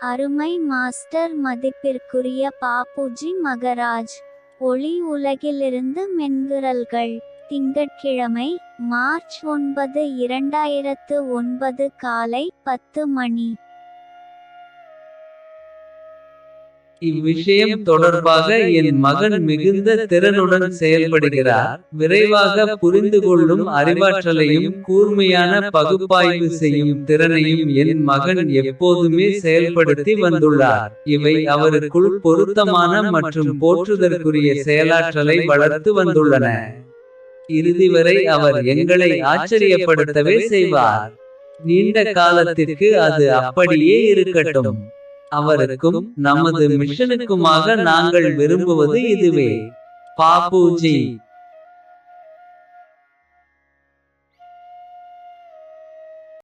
அருமை மாஸ்டர் மதிப்பிற்குரிய பாப்புஜி மகராஜ். ஒளி உலகிலிருந்து மென்குரல்கள். திங்கட்கிழமை மார்ச் ஒன்பது இரண்டாயிரத்து ஒன்பது காலை பத்து மணி. இவ்விஷயம் தொடர்பாக என் மகன் மிகுந்த திறனுடன் செயல்படுகிறார். விரைவாக புரிந்து கொள்ளும் அறிவாற்றலையும் கூர்மையான பகுப்பாய்வு செய்யும் திறனையும் என் மகன் எப்போதுமே செயல்படுத்தி வந்துள்ளார். இவை அவருக்குள் பொருத்தமான மற்றும் போற்றுதற்குரிய செயலாற்றலை வளர்த்து வந்துள்ளன. இறுதி வரை அவர் எங்களை ஆச்சரியப்படுத்தவே செய்வார். நீண்ட காலத்திற்கு அது அப்படியே இருக்கட்டும். அவருக்கும் நமது மிஷனுக்குமாக நாங்கள் விரும்புவது இதுவே. பாப்புஜி